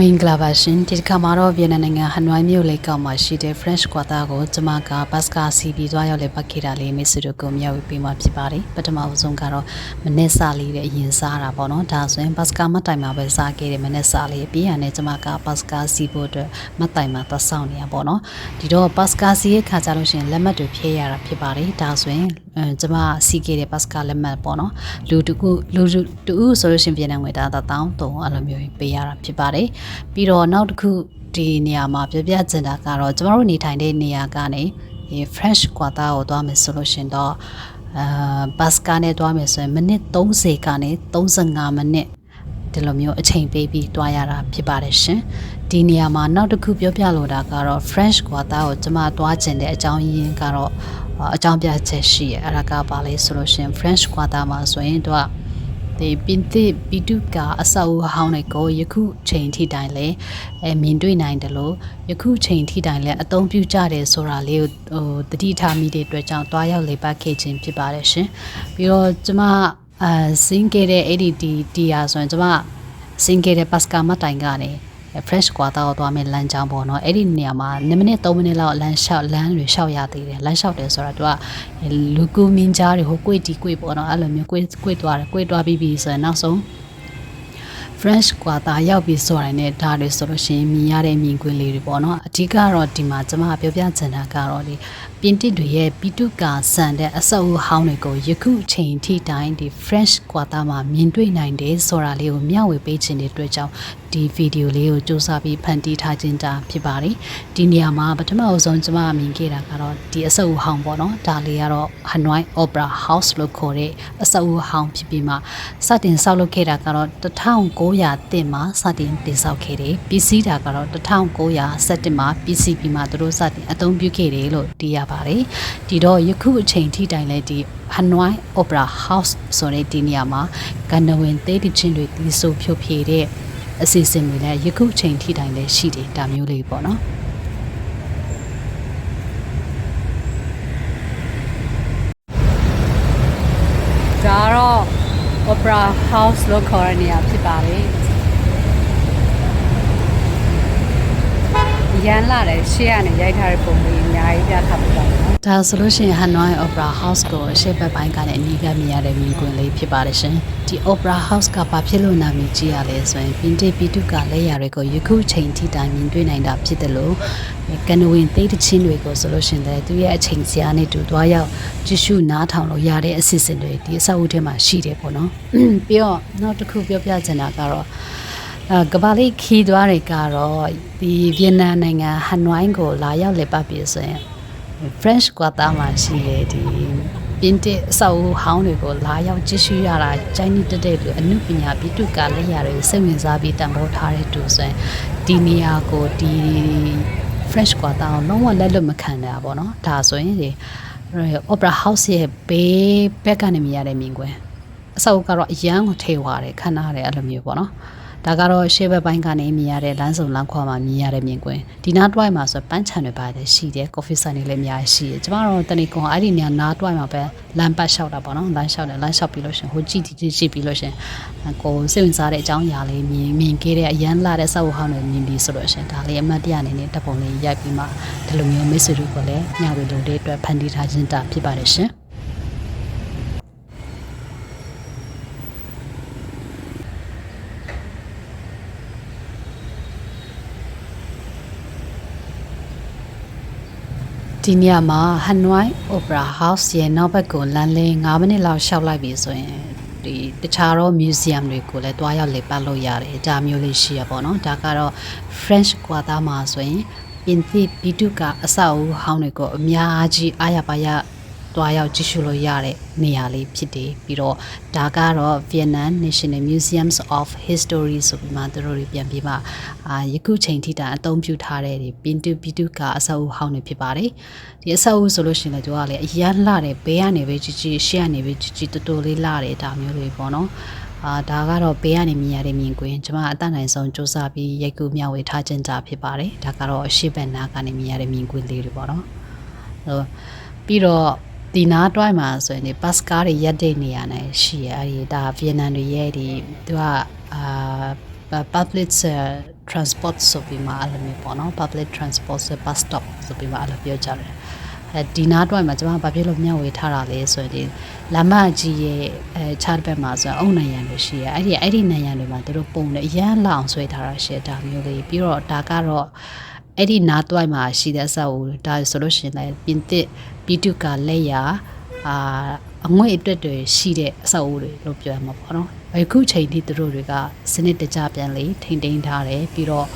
မင်္ဂလာပါရှင်ဒီတစ်ခါမှာတော့ဗီယက်နမ်နိုင်ငံဟနွိုင်းမြို့လေကောက်မှာရှိတဲ့ French Quarter ကိုကျွန်မကဘတ်စကာစီးပြီးသွားရောက်လေပတ်ခဲ့တာလေးမိတ်ဆွေတို့ကိုမျှဝေပေးမှာဖြစ်ပါတယ်ပထမအဆုံးကတော့မနက်စာလေးတဲ့အရင်စားတာပေါ့နော်ဒါဆိုရင်ဘတ်စကာမတ်တိုင်မှာပဲစားခဲ့တယ်မနက်စာလေးပြီးရတဲ့ကျွန်မကဘတ်စကာစီးဖို့အတွက်မတ်တိုင်မှာသွားဆောင်နေရပေါ့နော်ဒီတော့ဘတ်စကာစီးရဲ့ခါကြလို့ရှိရင်လက်မှတ်တွေဖြည့်ရတာဖြစ်ပါတယ်ဒါဆိုရင်အဲ ကျွန်မစီးခဲ့တဲ့ဘတ်စကာလက်မှတ်ပေါ့နော်လူတကူလူတူဆိုလို့ရှိရင်ဗီယက်နမ်ငွေသားတောင်းတုံအဲ့လိုမျိုးပေးရတာဖြစ်ပါတယ်ပြီးတော့နောက်တစ်ခုဒီနေရာမှာပြပြကျင်တာကတော့ကျမတို့နေထိုင်တဲ့နေရာကနေဒီ French Quarter ကိုသွားမယ်ဆိုလို့ရှင်တော့အာဘတ်စကာနဲ့သွားမယ်ဆိုရင်မိနစ်30ကနေ35မိနစ်ဒီလိုမျိုးအချိန်ပေးပြီးတွားရတာဖြစ်ပါတယ်ရှင်ဒီနေရာမှာနောက်တစ်ခုပြောပြလိုတာကတော့ French Quarter ကိုကျမတွားကျင်တဲ့အကြောင်းရင်းကတော့ အကြောင်းပြချက်ရှိရအဲ့ဒါကပါလေဆိုလို့ရှင် French Quarter မှာဆိုရင်တော့ဒီပင်တိပီတုကအဆောက်အဦဟောင်းတွေကိုယခုချိန်ထိတိုင်လဲအဲမြင်တွေ့နိုင်တယ်လို့ယခုချိန်ထိတိုင်လဲအသုံးပြုကြတယ်ဆိုတာလေးကိုဟိုတတိထားမိတဲ့အတွက်ကြောင့်တွားရောက်လေပတ်ခဲ့ခြင်းဖြစ်ပါတယ်ရှင်ပြီးတော့ကျမအာစင်းခဲ့တဲ့အဲ့ဒီဒီဒီယာဆိုရင်ကျမစင်းခဲ့တဲ့ပတ်စကာမတိုင်ကနေ fresh ကွာတော့သွားမယ်လမ်းကြောင်းပေါ့နော်အဲ့ဒီနေရာမှာ2မိနစ်3မိနစ်လောက်လမ်းလျှောက်လမ်းတွေလျှောက်ရသေးတယ်လမ်းလျှောက်တယ်ဆိုတာသူကလူကူမင်းကြားတွေဟိုကွေ့တီကွေ့ပေါ့နော်အဲ့လိုမျိုးကွေ့ကွေ့သွားတယ်ကွေ့သွားပြီးပြီဆိုရင်နောက်ဆုံး French ကွာတာရောက်ပြီးဆိုရင်လည်းဒါတွေဆိုလို့ရှိရင်မြင်ရတဲ့မြင်ကွင်းလေးတွေပေါ့နော်အဓိကတော့ဒီမှာကျွန်မပြောပြချင်တာကတော့ဒီပြင်တစ်တွေရဲ့ပိတုကာဆန်တဲ့အဆောက်အဦဟောင်းတွေကိုယခုချိန်ထိတိုင်းဒီ French ကွာတာမှာမြင်တွေ့နိုင်တယ်ဆိုတာလေးကိုမျှဝေပေးခြင်းတဲ့အတွက်ကြောင့် ဒီဗီဒီယိုလေးကိုစူးစမ်းပြီးဖန်တီးထားခြင်းတာဖြစ်ပါတယ်ဒီနေရာမှာပထမအဆုံးကျွန်မမြင်ခဲ့တာကတော့ဒီအဆောက်အဦဟောင်းပေါ့နော်ဒါလေးကတော့ Hanoi Opera House လို့ခေါ်တဲ့အဆောက်အဦဟောင်းဖြစ်ပြီးမှစတင်ဆောက်လုပ်ခဲ့တာကတော့1900တင်မှာစတင်တည်ဆောက်ခဲ့တယ်ပြီးစီးတာကတော့1917မှာပြီးစီးပြီးမှသူတို့စတင်အသုံးပြုခဲ့တယ်လို့သိရပါတယ်ဒီတော့ယခုအချိန်ထိတိုင်လဲဒီ Hanoi Opera House ဆိုတဲ့ဒီနေရာမှာကန္နဝင်သေးတချင်းတွေတီးဆိုဖြုတ်ဖြေတဲ့ အစီအစဉ်တွေလည်းယခုချိန်ထိတိုင်လည်းရှိတယ်ဒါမျိုးလေးပေါ့နော်ဒါကတော့ Opera House လို့ခေါ်တဲ့နေရာဖြစ်ပါတယ် ရန်လာတယ်ရှေ့ကနေရိုက်ထားတဲ့ပုံလေးအများကြီးပြထားပေးပါမယ်။ဒါဆိုလို့ရှိရင် Hanoi Opera House ကိုရှေ့ဘက်ပိုင်းကနေအနီးကပ်မြင်ရတဲ့မြင်ကွင်းလေးဖြစ်ပါတယ်ရှင်။ဒီ Opera House ကဘာဖြစ်လို့နာမည်ကြီးရလဲဆိုရင်ပင်တိပိတုကလက်ရာတွေကိုယခုချိန်ထိတိုင်မြင်တွေ့နိုင်တာဖြစ်တယ်လို့ကနဝင်သိတဲ့ချင်းတွေကိုဆိုလို့ရှိရင်လည်းသူရဲ့အချိန်စရာနဲ့တူသွားရောက်ကြည့်ရှုနားထောင်လို့ရတဲ့အစီအစဉ်တွေဒီအဆောက်အဦထဲမှာရှိတယ်ပေါ့နော်။ပြီးတော့နောက်တစ်ခုပြောပြချင်တာကတော့အဲ ကဘာလေးခီးသွားတွေကတော့ဒီဗီယက်နမ်နိုင်ငံဟနွိုင်းကိုလာရောက်လည်ပတ်ပြီဆိုရင် French Quarter မှာရှိတဲ့ဒီပင်တဲ့အဆောက်အဦဟောင်းတွေကိုလာရောက်ကြည့်ရှုရတာကျိုင်းနေတက်တဲ့လူအမှုပညာပိတုကလက်ရာတွေစိတ်ဝင်စားပြီးတံပိုးထားတဲ့သူဆိုရင်ဒီနေရာကိုဒီ French Quarter ကိုလုံးဝလက်လွတ်မခံတာပေါ့နော်ဒါဆိုရင်ဒီ Opera House ရဲ့ဘေးဘက်ကနေမြင်ရတဲ့မြင်ကွင်းအဆောက်အဦကတော့အရန်ကိုထေဝါတယ်ခဏတယ်အဲ့လိုမျိုးပေါ့နော် ဒါကတော့ရှေ့ဘက်ပိုင်းကနေမြင်ရတဲ့လမ်းစုံလမ်းခွာမှာမြင်ရတဲ့မြင်ကွင်းဒီနားတွိုက်မှာဆိုပန်းချံတွေပါတယ်ရှိတယ်ကော်ဖီဆိုင်တွေလည်းအများကြီးရှိတယ်ကျမတို့တဏီကွန်အဲ့ဒီနေရာနားတွိုက်မှာပဲလမ်းပတ်လျှောက်တာပေါ့နော်လမ်းလျှောက်တယ်လမ်းလျှောက်ပြီးလို့ရှင်ဟိုကြည့်ကြည့်ကြည့်ပြီးလို့ရှင်ကိုစိတ်ဝင်စားတဲ့အကြောင်းအရာလေးမြင်မြင်ခဲ့တဲ့အရန်လာတဲ့စောက်ဟောင်းတွေမြင်ပြီးဆိုလို့ရှင်ဒါလေးအမှတ်တရအနေနဲ့တပ်ပုံလေးရိုက်ပြီးမှဒီလိုမျိုးမိတ်ဆွေတို့ကလည်းညဝေလိုတဲ့အတွက်ဖန်တီးထားခြင်းတာဖြစ်ပါတယ်ရှင် ဒီနေရာမှာ Hanoi Opera House ရဲ့နောက်ဘက်ကိုလမ်းလေး9မိနစ်လောက်ရှောက်လိုက်ပြီဆိုရင်ဒီတခြားသော museum တွေကိုလည်းတွားရောက်လေပတ်လို့ရတယ်ဒါမျိုးလေးရှိရပါတော့ဒါကတော့ French Quarter မှာဆိုရင်ပြင်သစ်ဘီတုကအဆောက်အဦဟောင်းတွေကိုအများကြီးအားရပါရ တွားရောက်ကြည့်ရှုလို့ရတဲ့နေရာလေးဖြစ်တယ်ပြီးတော့ဒါကတော့ Vietnam National Museums of History ဆိုပြီးမှသူတို့တွေပြန်ပြီးမှအာယခုချိန်ထိတာအသုံးပြုထားတဲ့ဒီပင်တူပီတုကအဆောက်အဦဟောင်းတွေဖြစ်ပါတယ်ဒီအဆောက်အဦဆိုလို့ရှိရင်လည်းသူကလည်းအရန်လှတယ်ဘေးကနေပဲကြီးကြီးရှေ့ကနေပဲကြီးကြီးတော်တော်လေးလှတယ်ဒါမျိုးတွေပေါ့နော်အာဒါကတော့ဘေးကနေမြင်ရတဲ့မြင်ကွင်းကျွန်မအတတ်နိုင်ဆုံးစူးစမ်းပြီးရိုက်ကူးမျှဝေထားခြင်းကြဖြစ်ပါတယ်ဒါကတော့အရှိဘက်နာကနေမြင်ရတဲ့မြင်ကွင်းလေးတွေပေါ့နော်ဟိုပြီးတော့ ဒီနားတွိုင်းမှာဆိုရင်ဒီဘတ်စကားတွေရက်တဲ့နေရာနဲ့ရှိရအဲဒီဒါဗီယက်နမ်တွေရဲ့ဒီသူကအာ public transport ဆိုပြီးမှအဲ့လိုမျိုးပေါ့နော် public transport ဆို bus stop ဆိုပြီးမှအဲ့လိုပြောကြတယ်အဲဒီနားတွိုင်မှာကျွန်မဘာဖြစ်လို့မျှဝေထားတာလဲဆိုရင်ဒီလမ်းမကြီးရဲ့အဲခြားတစ်ဘက်မှာဆိုရင်အုံနိုင်ရံတွေရှိရအဲ့ဒီအဲ့ဒီနိုင်ရံတွေမှာသူတို့ပုံနဲ့အရန်လောင်ဆွဲထားတာရှေ့ဒါမျိုးလေးပြီးတော့ဒါကတော့အဲ့ဒီနားတွိုင်မှာရှိတဲ့အဆောက်အဦဒါဆိုလို့ရှိရင်လည်းပြင်သစ် ပြီးတုကလက်ရအာအငွေ့အတွက်တွေရှိတဲ့အဆောက်အဦတွေလို့ပြောရမှာပေါ့နော်အခုချိန်ထိသူတို့တွေကစနစ်တကျပြန်လေထိမ့်သိမ်းထားတယ်ပြီးတော့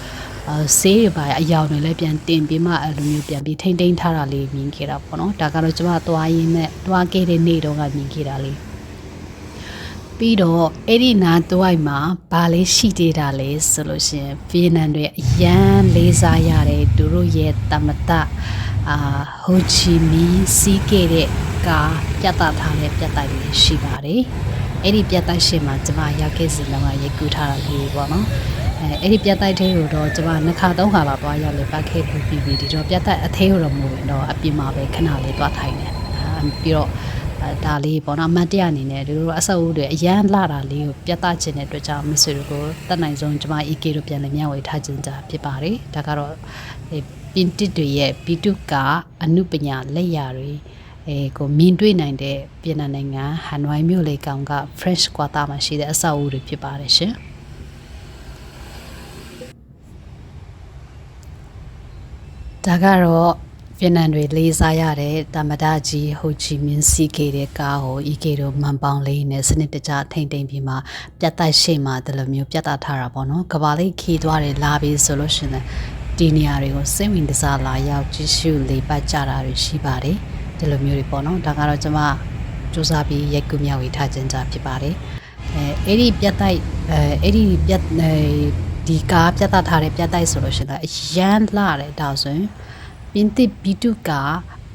အာဆေးရပါအယောင်တွေလည်းပြန်တင်ပြီးမှအဲ့လိုမျိုးပြန်ပြီးထိမ့်သိမ်းထားတာလေးမြင်ခဲ့တာပေါ့နော်ဒါကတော့ကျွန်မသွားရင်းနဲ့သွားခဲ့တဲ့နေ့တုန်းကမြင်ခဲ့တာလေးပြီးတော့အဲ့ဒီနာတွိုက်မှာဘာလေးရှိသေးတာလဲဆိုလို့ရှိရင်ဗီယက်နမ်တွေအရန်လေးစားရတဲ့သူတို့ရဲ့တမတ အာဟိုချီမီစီးခဲ့တဲ့ကားပြတ်သားထားတဲ့ပြတ်တိုက်လေးရှိပါတယ်အဲ့ဒီပြတ်တိုက်ရှင်မှာကျမရောက်ခဲ့စီလုံးကရေကူးထားတာလေးပေါ့နော်အဲအဲ့ဒီပြတ်တိုက်သေးကိုတော့ကျမနှစ်ခါသုံးခါလောက်သွားရောက်လေပတ်ခဲ့ပြီးပြီးဒီတော့ပြတ်တိုက်အသေးကိုတော့မဟုတ်ဘူးတော့အပြင်မှာပဲခဏလေးသွားထိုင်တယ်အဲပြီးတော့အဲဒါလေးပေါ့နော်အမတ်တရအနေနဲ့ဒီလိုအဆောက်အဦတွေအရန်လာတာလေးကိုပြတ်သားခြင်းတဲ့အတွက်ကြောင့်မစ်ဆွေတို့ကိုတတ်နိုင်ဆုံးကျမ EK တို့ပြန်လည်မျှဝေထားခြင်းကြဖြစ်ပါတယ်ဒါကတော့ဒီ ပင်တစ်တွေရဲ့ဘီတုကအနုပညာလက်ရာတွေအဲကိုမြင်တွေ့နိုင်တဲ့ပြည်나နိုင်ငံဟန်နွိုင်းမြို့လေကောင်က French Quarter မှာရှိတဲ့အဆောက်အဦတွေဖြစ်ပါတယ်ရှင်ဒါကတော့ဗီယက်နမ်တွေလေးစားရတဲ့တမဒကြီးဟိုချီမင်းစီကေတဲ့ကားကို EK တို့မန်ပေါင်လေးနဲ့စနစ်တကျထိမ့်သိမ့်ပြီးမှပြတ်တိုက်ရှိမှဒီလိုမျိုးပြတ်သားထားတာပေါ့နော်ကဘာလေးခီးသွားတယ်လာပြီးဆိုလို့ရှိရင် ဒီနေရာတွေကိုစိတ်ဝင်စားလာရောက်ကြည့်ရှုလေးပတ်ကြတာတွေရှိပါတယ်ဒီလိုမျိုးတွေပေါ့နော်ဒါကတော့ကျွန်မစူးစမ်းပြီးရိုက်ကူးမြောက်ဝေထားခြင်းကြဖြစ်ပါတယ်အဲအဲ့ဒီပြတ်တိုက်အဲအဲ့ဒီပြတ်ဒီကားပြတ်သားထားတဲ့ပြတ်တိုက်ဆိုလို့ရှိရင်အရန်လာတယ်ဒါဆိုရင်ပြင်သစ်ဘီတုက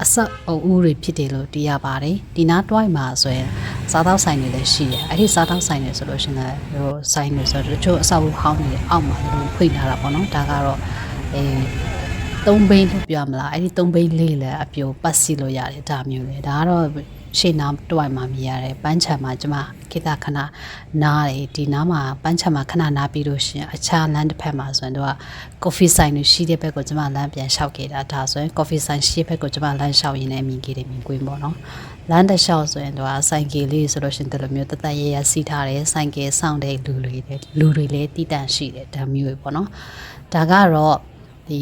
အဆက်အုပ်တွေဖြစ်တယ်လို့သိရပါတယ်ဒီနားတွိုင်းမှာဆိုရင်စားတောက်ဆိုင်တွေလည်းရှိတယ်အဲ့ဒီစားတောက်ဆိုင်တွေဆိုလို့ရှိရင်လည်းဟိုဆိုင်တွေဆိုတော့တချို့အဆောက်အဦဟောင်းတွေအောက်မှာလို့ဖွင့်ထားတာပေါ့နော်ဒါကတော့ အဲသုံးဘိန်းလို့ပြောမလားအဲ့ဒီသုံးဘိန်းလေးလည်းအပြိုပတ်စီလို့ရတယ်ဒါမျိုးလေဒါကတော့ရှေ့နားတွိုင်မှာမြင်ရတယ်ပန်းချံမှာကျမခေတ္တခဏနားတယ်ဒီနားမှာပန်းချံမှာခဏနားပြီးလို့ရှင်အခြားလမ်းတစ်ဖက်မှာဆိုရင်တော့ကော်ဖီဆိုင်တွေရှိတဲ့ဘက်ကိုကျမလမ်းပြန်လျှောက်ခဲ့တာဒါဆိုရင်ကော်ဖီဆိုင်ရှိတဲ့ဘက်ကိုကျမလမ်းလျှောက်ရင်းနဲ့မြင်ခဲ့တယ်မြင်ကွင်းပေါ့နော်လမ်းတစ်လျှောက်ဆိုရင်တော့ဆိုင်ကယ်လေးဆိုလို့ရှင်ဒီလိုမျိုးတသက်ရရစီးထားတယ်ဆိုင်ကယ်စောင့်တဲ့လူတွေလူတွေလည်းတည်တံ့ရှိတယ်ဒါမျိုးပဲပေါ့နော်ဒါကတော့ ဒီ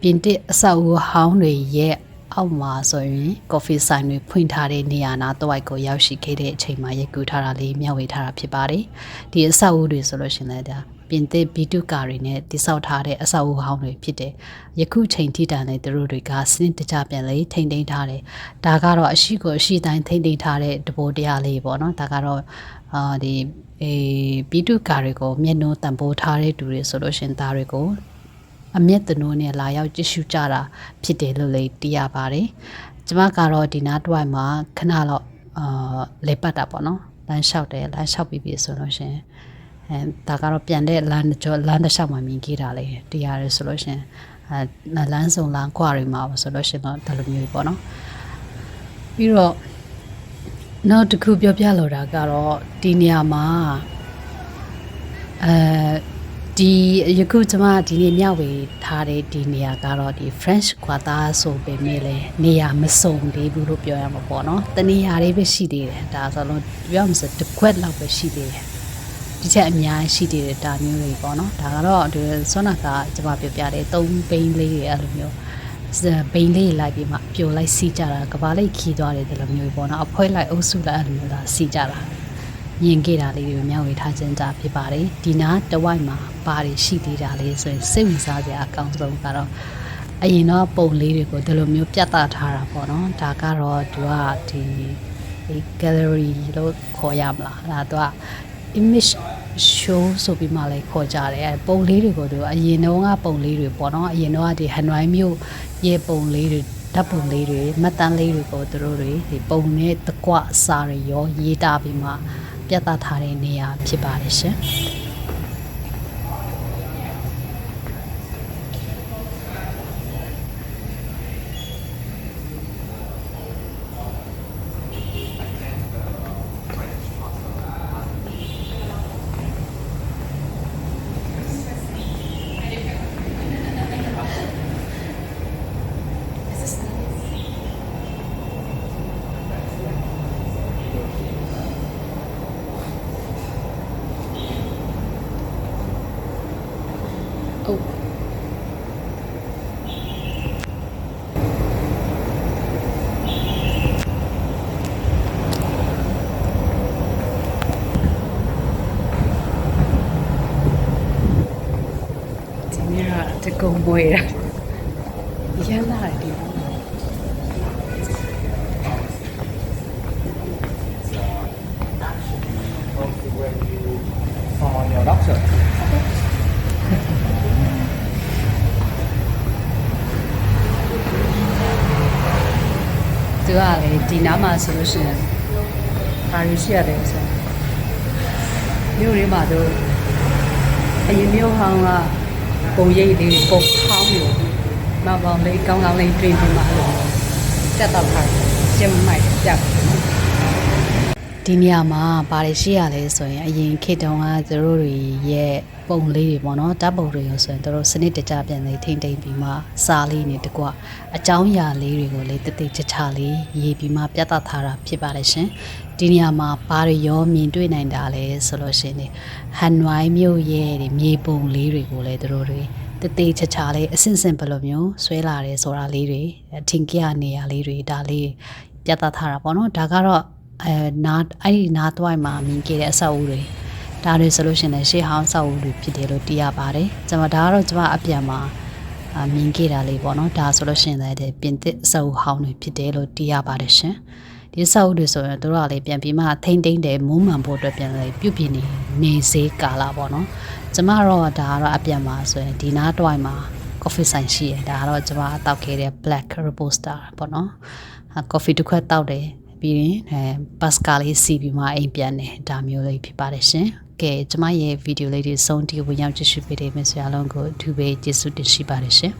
ပြင်တစ်အဆောက်အဦဟောင်းတွေရဲ့အောက်မှာဆိုရင်ကော်ဖီဆိုင်တွေဖွင့်ထားတဲ့နေရာနာတော့ိုက်ကိုရောက်ရှိခဲ့တဲ့အချိန်မှာရိုက်ကူးထားတာလေးမျှဝေထားတာဖြစ်ပါတယ်ဒီအဆောက်အဦတွေဆိုလို့ရှင်လည်းဒါပြင်သစ်ဘီတုကာတွေနဲ့တိစောက်ထားတဲ့အဆောက်အဦဟောင်းတွေဖြစ်တယ်ယခုချိန်ထိတန်တဲ့သူတို့တွေကစနစ်တကျပြန်လေထိမ့်သိမ်းထားတယ်ဒါကတော့အရှိကိုအရှိတိုင်းထိမ့်သိမ်းထားတဲ့တဘောတရားလေးပေါ့နော်ဒါကတော့အာဒီအေးဘီတုကာတွေကိုမျက်နှာတန်ဖိုးထားတဲ့သူတွေဆိုလို့ရှင်သားတွေကို အမျက်တနိုးနဲ့လာရောက်ကြည့်ရှုကြတာဖြစ်တယ်လို့လည်းသိရပါတယ်။ကျမကတော့ဒီနားတွိုင်မှာခဏတော့အာလေပတ်တာပေါ့နော်။လမ်းလျှောက်တယ်လမ်းလျှောက်ပြီးပြီဆိုလို့ရှင်အဲဒါကတော့ပြန်တဲ့လမ်းကျော်လမ်းတစ်လျှောက်မှာမြင်ခဲ့တာလေတရားရဆိုလို့ရှင်အဲလမ်းစုံလမ်းခွာတွေမှာဆိုလို့ရှင်တော့ဒီလိုမျိုးပေါ့နော်။ပြီးတော့နောက်တစ်ခုပြောပြလိုတာကတော့ဒီနေရာမှာအဲ ဒီယခုကျွန်မဒီနေ့မျှဝေထားတဲ့ဒီနေရာကတော့ဒီ French Quarter ဆိုပေမဲ့လည်းနေရာမစုံသေးဘူးလို့ပြောရမှာပေါ့နော်တနေရာလေးပဲရှိသေးတယ်ဒါဆိုလို့ပြောမှဆိုတစ်ခွက်လောက်ပဲရှိသေးတယ်ဒီချက်အများရှိသေးတယ်ဒါမျိုးတွေပေါ့နော်ဒါကတော့ဒီဆွမ်းနာကကျွန်မပြောပြတယ်၃ဘိန်းလေးတွေအဲ့လိုမျိုးဘိန်းလေးလိုက်ပြီးမှပြိုလိုက်စီးကြတာကဘာလိုက်ခီးသွားတယ်ဒီလိုမျိုးပေါ့နော်အဖွဲလိုက်အုပ်စုလိုက်အဲ့လိုမျိုးလာစီးကြတာမြင်ခဲ့တာလေးတွေမျှဝေထားခြင်းကြဖြစ်ပါတယ်ဒီနာတဝိုက်မှာ ဘာတွေရှိသေးတာလဲဆိုရင်စိတ်ဝင်စားစရာအကောင်းဆုံးကတော့အရင်တော့ပုံလေးတွေကိုဒီလိုမျိုးပြတ်သားထားတာပေါ့နော်ဒါကတော့သူကဒီဒီ gallery လို့ခေါ်ရမလားအဲ့ဒါသူက image show ဆိုပြီးမှလည်းခေါ်ကြတယ်ပုံလေးတွေကိုသူအရင်တော့ကပုံလေးတွေပေါ့နော်အရင်တော့ကဒီဟန်နွိုင်းမျိုးရဲ့ပုံလေးတွေဓာတ်ပုံလေးတွေမှတ်တမ်းလေးတွေကိုသူတို့တွေဒီပုံနဲ့တကွအစာတွေရောရေးတာပြီးမှပြသထားတဲ့နေရာဖြစ်ပါတယ်ရှင်။ ဟုတ်ဒီ နေ့ကတကုံမွေးတာရမ်းလာတယ်ဒီ when you find your doctor. သူကလေဒီနားမှာဆိုလို့ရှိရင်ဘာလို့ရှိရတယ်ဆိုတော့မြို့ရင်းမှာတော့အရင်မြို့ဟောင်းက ပုံရိပ်လေးပုံဟောင်းမျိုးနောက်ပေါင်းလေးကောင်းကောင်းလေးတွေ့ပြီးမှလို့တက်တော့ထားကျင်းမိုက်ပြတ်ဒီနေရာမှာဘာတွေရှိရလဲဆိုရင်အရင်ခေတ်တုန်းကသူတို့တွေရဲ့ပုံလေးတွေပေါ့နော်ဓာတ်ပုံတွေရောဆိုရင်သူတို့စနစ်တကျပြန်လေးထိမ့်သိမ့်ပြီးမှစာလေးနေတကွအကြောင်းအရာလေးတွေကိုလေတည်တည်ချာချာလေးရေးပြီးမှပြသထားတာဖြစ်ပါတယ်ရှင် ဒီနေရာမှာဘာတွေရောမြင်တွေ့နိုင်တာလဲဆိုလို့ရှိရင်ဟန်နွိုင်းမြို့ရဲ့ဒီမြေပုံလေးတွေကိုလေသူတို့တွေတည်တည်ချာချာလေးအစင်စင်ဘယ်လိုမျိုးဆွဲလာတယ်ဆိုတာလေးတွေအထင်ကြီးနေရာလေးတွေဒါလေးပြသထားတာပေါ့နော်ဒါကတော့အဲနာအဲ့ဒီနားတွိုင်းမှာမြင်ခဲ့တဲ့အဆောက်အဦတွေဒါတွေဆိုလို့ရှိရင်လည်းရှေးဟောင်းဆောက်အဦတွေဖြစ်တယ်လို့သိရပါတယ်ကျွန်မဒါကတော့ကျွန်မအပြန်မှာအာမြင်ခဲ့တာလေးပေါ့နော်ဒါဆိုလို့ရှိရင်လည်းဒီပြင်သစ်အဆောက်အဦဟောင်းတွေဖြစ်တယ်လို့သိရပါတယ်ရှင် ဒီဆောက်အဦတွေဆိုရင်တို့ကလည်းပြန်ပြီးမှထိမ့်သိမ့်တယ်မုံမှန်ဖို့အတွက်ပြန်လေပြုတ်ပြနေနေစေးကာလာပေါ့နော်ကျွန်မတော့ဒါကတော့အပြန်မှာဆိုရင်ဒီနားတွိုင်းမှာ coffee ဆိုင်ရှိတယ်ဒါကတော့ကျွန်မတောက်ခဲ့တဲ့ black robusta ပေါ့နော်ဟာ coffee တစ်ခွက်တောက်တယ်ပြီးရင်အဲဘတ်စကာလေးစီးပြီးမှအိမ်ပြန်တယ်ဒါမျိုးလေးဖြစ်ပါတယ်ရှင်ကဲကျွန်မရဲ့ဗီဒီယိုလေးတွေစုံတီဝင်ရောက်ကြည့်ရှုပေးတဲ့မိတ်ဆွေအားလုံးကိုအထူးပဲကျေးဇူးတင်ရှိပါတယ်ရှင်